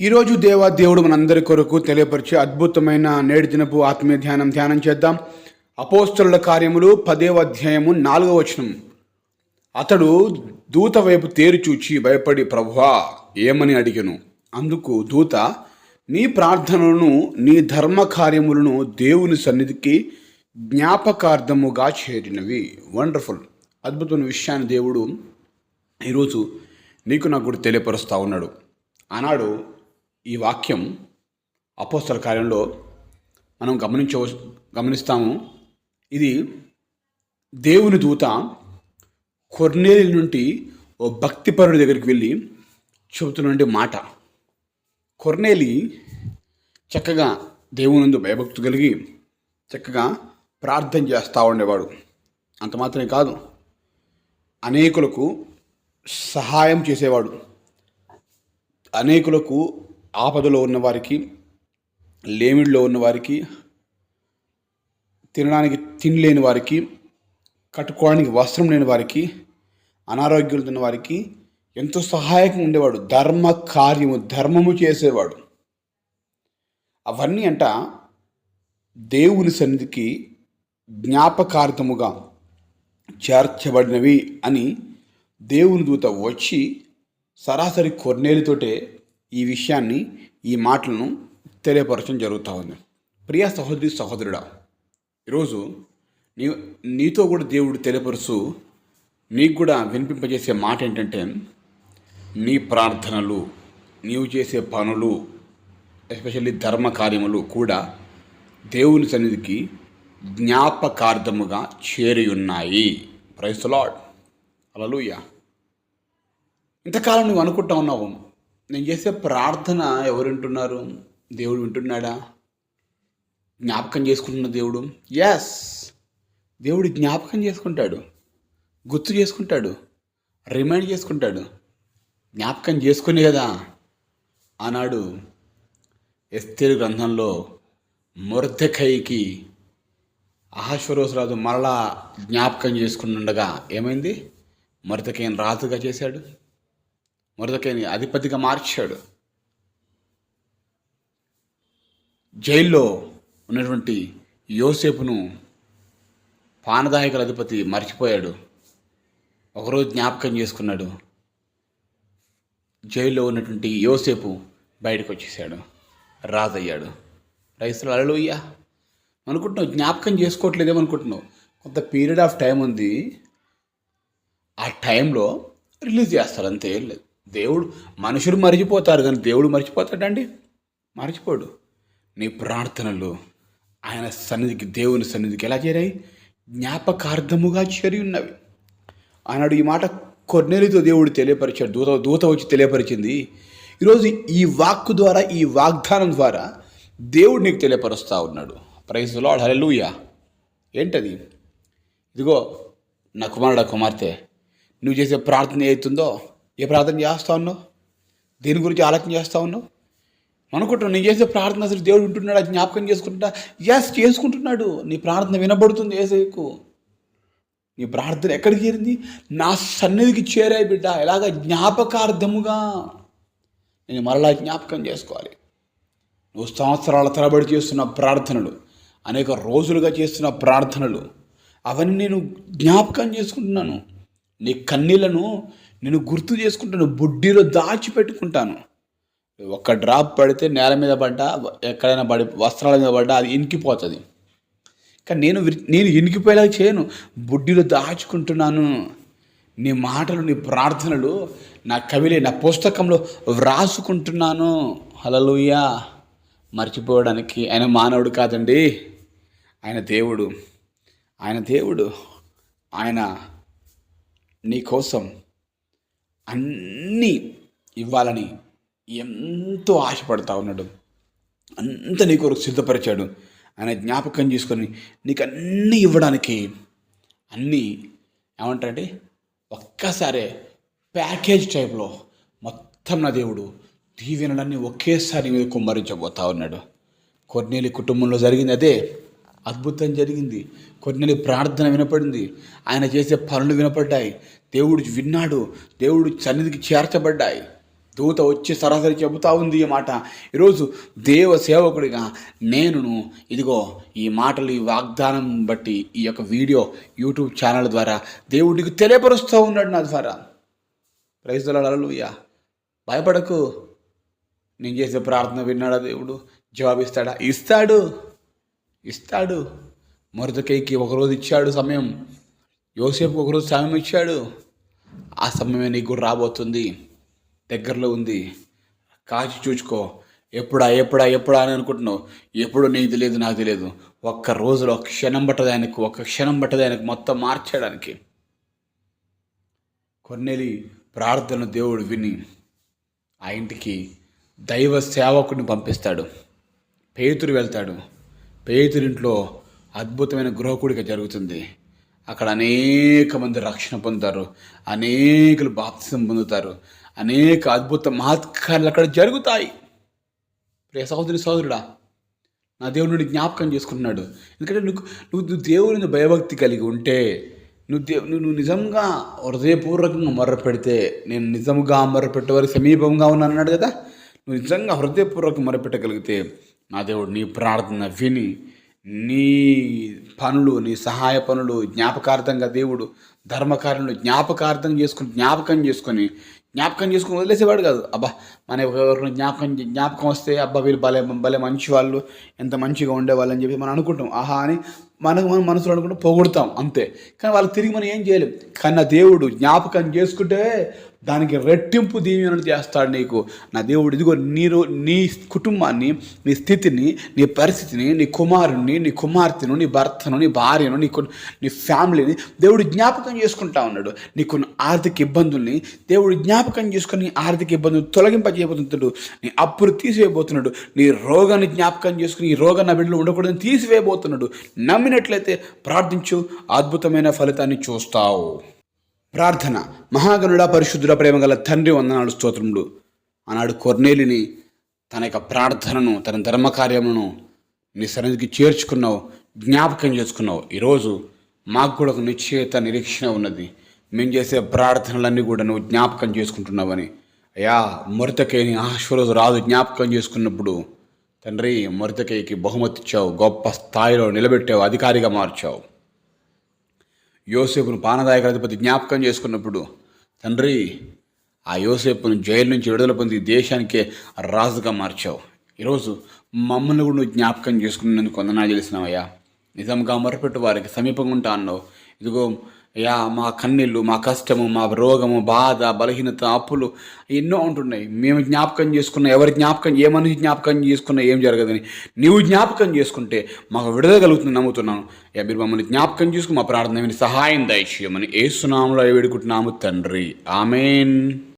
ఈరోజు దేవా దేవుడు మనందరి కొరకు తెలియపరిచే అద్భుతమైన నేటి దినపు ఆత్మీయ ధ్యానం ధ్యానం చేద్దాం. అపోస్తుల కార్యములు పదేవ అధ్యాయము నాలుగవ వచనం. అతడు దూత వైపు తేరు చూచి భయపడి ప్రభువా ఏమని అడిగను? అందుకు దూత నీ ప్రార్థనలను నీ ధర్మ కార్యములను దేవుని సన్నిధికి జ్ఞాపకార్థముగా చేరినవి. వండర్ఫుల్ అద్భుతమైన విషయాన్ని దేవుడు ఈరోజు నీకు నాకు కూడా తెలియపరుస్తూ ఉన్నాడు. ఆనాడు ఈ వాక్యం అపోస్తల కార్యంలో మనం గమనించ గమనిస్తాము. ఇది దేవుని దూత కొర్నేలి నుండి ఓ భక్తిపరుడి దగ్గరికి వెళ్ళి చెబుతున్నటువంటి మాట. కొర్నేలి చక్కగా దేవునందు భయభక్తు కలిగి చక్కగా ప్రార్థన చేస్తూ ఉండేవాడు. అంత మాత్రమే కాదు అనేకులకు సహాయం చేసేవాడు. అనేకులకు ఆపదలో ఉన్నవారికి లేమిడిలో ఉన్నవారికి తినడానికి తినలేని వారికి కట్టుకోవడానికి వస్త్రం లేని వారికి అనారోగ్యాలు ఉన్న వారికి ఎంతో సహాయకంగా ఉండేవాడు. ధర్మ కార్యము ధర్మము చేసేవాడు. అవన్నీ అంట దేవుని సన్నిధికి జ్ఞాపకార్థముగా చేర్చబడినవి అని దేవుని దూత వచ్చి సరాసరి కొర్నేలితోటే ఈ విషయాన్ని ఈ మాటలను తెలియపరచడం జరుగుతూ ఉంది. ప్రియ సహోదరి సహోదరుడా ఈరోజు నీ నీతో కూడా దేవుడు తెలియపరుచు నీకు కూడా వినిపింపజేసే మాట ఏంటంటే నీ ప్రార్థనలు నీవు చేసే పనులు ఎస్పెషల్లీ ధర్మ కార్యములు కూడా దేవుని సన్నిధికి జ్ఞాపకార్థముగా చేరి ఉన్నాయి ప్రైస్ లాడ్ అలలుయ్యా ఇంతకాలం నువ్వు అనుకుంటా ఉన్నావు నేను చేసే ప్రార్థన ఎవరు వింటున్నారు? దేవుడు వింటున్నాడా? జ్ఞాపకం చేసుకుంటున్న దేవుడు? ఎస్ దేవుడు జ్ఞాపకం చేసుకుంటాడు. గుర్తు చేసుకుంటాడు. రిమైండ్ చేసుకుంటాడు. జ్ఞాపకం చేసుకునే కదా ఆనాడు ఎస్తేరు గ్రంథంలో మొర్దెకైకి అహాశ్వరోసరాజు మరలా జ్ఞాపకం చేసుకుంటుండగా ఏమైంది? మొరదకైని రాజుగా చేశాడు. మొరదకైని అధిపతిగా మార్చాడు. జైల్లో ఉన్నటువంటి యోసేపును పానదాయకుల అధిపతి మర్చిపోయాడు. ఒకరోజు జ్ఞాపకం చేసుకున్నాడు. జైల్లో ఉన్నటువంటి యోసేపు బయటకు వచ్చేసాడు రాజయ్యాడు రైతులు అలలుయ్యా అనుకుంటున్నావు జ్ఞాపకం చేసుకోవట్లేదేమో అనుకుంటున్నావు. కొంత పీరియడ్ ఆఫ్ టైం ఉంది. ఆ టైంలో రిలీజ్ చేస్తారు అంతే లేదు. దేవుడు మనుషులు మర్చిపోతారు కానీ దేవుడు మర్చిపోతాడండి? మర్చిపోడు. నీ ప్రార్థనలు ఆయన సన్నిధికి దేవుని సన్నిధికి ఎలా చేరాయి? జ్ఞాపకార్థముగా చేరి ఉన్నవి. ఆనాడు ఈ మాట కొన్నేరితో దేవుడు తెలియపరిచాడు. దూత దూత వచ్చి తెలియపరిచింది ఈరోజు ఈ వాక్కు ద్వారా ఈ వాగ్దానం ద్వారా దేవుడు నీకు తెలియపరుస్తూ ఉన్నాడు. ప్రైజ్ లాడ్ హలెలుయా ఏంటది? ఇదిగో నా కుమారుడు కుమార్తె నువ్వు చేసే ప్రార్థన ఏతుందో ఏ ప్రార్థన చేస్తా ఉన్నావు? దేని గురించి ఆలోచన చేస్తా ఉన్నావు? అనుకుంటున్నావు నేను చేసే ప్రార్థన అసలు దేవుడు వింటున్నాడు? అది జ్ఞాపకం చేసుకుంటున్నా ఎస్ చేసుకుంటున్నాడు. నీ ప్రార్థన వినబడుతుంది ఏసేకు నీ ప్రార్థన ఎక్కడికి చేరింది? నా సన్నిధికి చేరాయి బిడ్డ. ఎలాగ? జ్ఞాపకార్థముగా. నేను మరలా జ్ఞాపకం చేసుకోవాలి. నువ్వు సంవత్సరాల తరబడి చేస్తున్న ప్రార్థనలు అనేక రోజులుగా చేస్తున్న ప్రార్థనలు అవన్నీ నేను జ్ఞాపకం చేసుకుంటున్నాను. నీ కన్నీళ్ళను నేను గుర్తు చేసుకుంటాను బుడ్డిలో దాచిపెట్టుకుంటాను ఒక్క డ్రాప్ పడితే నేల మీద పడ్డా ఎక్కడైనా పడి వస్త్రాల మీద పడ్డా అది ఇనికిపోతుంది. కానీ నేను నేను ఇనికిపోయేలా చేయను బుడ్డీలో దాచుకుంటున్నాను. నీ మాటలు నీ ప్రార్థనలు నా కవిలే నా పుస్తకంలో వ్రాసుకుంటున్నాను. హలలుయా మర్చిపోవడానికి ఆయన మానవుడు కాదండి. ఆయన దేవుడు. ఆయన దేవుడు. ఆయన నీ కోసం అన్నీ ఇవ్వాలని ఎంతో ఆశపడతా ఉన్నాడు. అంత నీ కొరకు సిద్ధపరిచాడు. ఆయన జ్ఞాపకం చేసుకొని నీకు అన్నీ ఇవ్వడానికి అన్నీ ఏమంటారంటే ఒక్కసారే ప్యాకేజ్ టైప్లో మొత్తం నా దేవుడు దీవెనలన్నీ ఒకేసారి మీద కుమ్మరించబోతా ఉన్నాడు. కొన్నేలి కుటుంబంలో జరిగింది అదే. అద్భుతం జరిగింది. కొన్ని ప్రార్థన వినపడింది. ఆయన చేసే పనులు వినపడ్డాయి. దేవుడు విన్నాడు. దేవుడు సన్నిధికి చేర్చబడ్డాయి. దూత వచ్చి సరాసరి చెబుతా ఉంది ఈ మాట. ఈరోజు దేవ సేవకుడిగా నేనును ఇదిగో ఈ మాటలు ఈ వాగ్దానం బట్టి ఈ యొక్క వీడియో యూట్యూబ్ ఛానల్ ద్వారా దేవుడికి తెలియపరుస్తూ ఉన్నాడు నా ద్వారా. ప్రైజ్లూయా భయపడకు. నేను చేసే ప్రార్థన విన్నాడా దేవుడు? జవాబిస్తాడా? ఇస్తాడు. ఇస్తాడు. మరుదకైకి ఒకరోజు ఇచ్చాడు సమయం. యోసేపు ఒకరోజు సమయం ఇచ్చాడు. ఆ సమయమే నీకు కూడా రాబోతుంది. దగ్గరలో ఉంది. కాచి చూచుకో. ఎప్పుడా ఎప్పుడా ఎప్పుడా అని అనుకుంటున్నావు. ఎప్పుడు నీకు తెలియదు నాకు తెలియదు ఒక్క రోజులో ఒక క్షణం పట్టదు ఆయనకు. ఒక క్షణం పట్టదు ఆయనకు మొత్తం మార్చడానికి కొన్నేలి ప్రార్థన దేవుడు విని ఆ ఇంటికి దైవ సేవకుడిని పంపిస్తాడు. పేతురు వెళ్తాడు. పేతురింట్లో అద్భుతమైన గృహకుడిక జరుగుతుంది. అక్కడ అనేక మంది రక్షణ పొందుతారు. అనేకులు బాప్తిసం పొందుతారు. అనేక అద్భుత మహత్కార్యాలు అక్కడ జరుగుతాయి. ప్రియ సహోదరి సహోదరుడా నా దేవుడు జ్ఞాపకం చేసుకుంటున్నాడు ఎందుకంటే నువ్వు నువ్వు నువ్వు భయభక్తి కలిగి ఉంటే నువ్వు దేవు నువ్వు నువ్వు నిజంగా హృదయపూర్వకంగా మొర్ర పెడితే నేను నిజంగా మొర్ర పెట్టేవారికి సమీపంగా ఉన్నాను అన్నాడు కదా? నువ్వు నిజంగా హృదయపూర్వకంగా మొరపెట్టగలిగితే నా దేవుడు నీ ప్రార్థన విని నీ పనులు నీ సహాయ పనులు జ్ఞాపకార్థంగా దేవుడు ధర్మకార్యంలో జ్ఞాపకార్థం చేసుకుని జ్ఞాపకం చేసుకొని జ్ఞాపకం చేసుకుని వదిలేసేవాడు కాదు. అబ్బా మన ఎవరిని జ్ఞాపకం జ్ఞాపకం వస్తే అబ్బా వీళ్ళు భలే భలే మంచి వాళ్ళు ఎంత మంచిగా ఉండేవాళ్ళు అని చెప్పి మనం అనుకుంటాం. ఆహా అని మనకు మనం మనసులో అనుకుంటే పొగుడతాం అంతే. కానీ వాళ్ళు తిరిగి మనం ఏం చేయలేం. కానీ నా దేవుడు జ్ఞాపకం చేసుకుంటే దానికి రెట్టింపు దీవెనలు చేస్తాడు నీకు. నా దేవుడు ఇదిగో నీరు నీ కుటుంబాన్ని నీ స్థితిని నీ పరిస్థితిని నీ కుమారుణ్ణి నీ కుమార్తెను నీ భర్తను నీ భార్యను నీ కు- నీ ఫ్యామిలీని దేవుడు జ్ఞాపకం చేసుకుంటా ఉన్నాడు. నీకున్న ఆర్థిక ఇబ్బందుల్ని దేవుడు జ్ఞాపకం చేసుకుని ఆర్థిక ఇబ్బందులు తొలగింపజేయబోతున్నాడు నీ అప్పులు తీసివేయబోతున్నాడు. నీ రోగాన్ని జ్ఞాపకం చేసుకుని ఈ రోగ నా బిడ్డలు ఉండకూడదని తీసివేయబోతున్నాడు. నమ్మినట్లయితే ప్రార్థించు అద్భుతమైన ఫలితాన్ని చూస్తావు. ప్రార్థన. మహాగణుడ పరిశుద్ధుడ ప్రేమగల తండ్రి వందనాడు స్తోత్రముడు ఆనాడు కొర్నేలిని తన యొక్క ప్రార్థనను తన ధర్మకార్యమును నీ సన్నిధికి చేర్చుకున్నావు జ్ఞాపకం చేసుకున్నావు. ఈరోజు మాకు కూడా ఒక నిశ్చయత నిరీక్షణ ఉన్నది. మేము చేసే ప్రార్థనలన్నీ కూడా నువ్వు జ్ఞాపకం చేసుకుంటున్నావని. అయ్యా మొరతకేని ఆశ్వరోజు రాజు జ్ఞాపకం చేసుకున్నప్పుడు. తండ్రి మొరతకేకి బహుమతి ఇచ్చావు గొప్ప స్థాయిలో నిలబెట్టావు అధికారిగా మార్చావు. యోసేపును పానదాయక అధిపతి జ్ఞాపకం చేసుకున్నప్పుడు తండ్రి ఆ యోసేపును జైలు నుంచి విడుదల పొంది దేశానికే రాజుగా మార్చావు. ఈరోజు మమ్మల్ని కూడా నువ్వు జ్ఞాపకం చేసుకున్నందుకు కొందనా చేసినావయ్యా నిజంగా మొరపెట్టు వారికి సమీపంగా ఉంటా అన్నావు ఇదిగో యా మా కన్నీళ్ళు మా కష్టము మా రోగము బాధ బలహీనత అప్పులు ఎన్నో ఉంటున్నాయి. మేము జ్ఞాపకం చేసుకున్న ఎవరి జ్ఞాపకం ఏ మనిషి జ్ఞాపకం చేసుకున్నా ఏం జరగదని నీవు జ్ఞాపకం చేసుకుంటే మాకు విడదగలుగుతుంది నమ్ముతున్నాను. యా మీరు మమ్మల్ని జ్ఞాపకం చేసుకుని మా ప్రార్థన సహాయం దయచేయమని ఏ సునామలో వేడుకుంటున్నాము తండ్రి. ఆమెన్.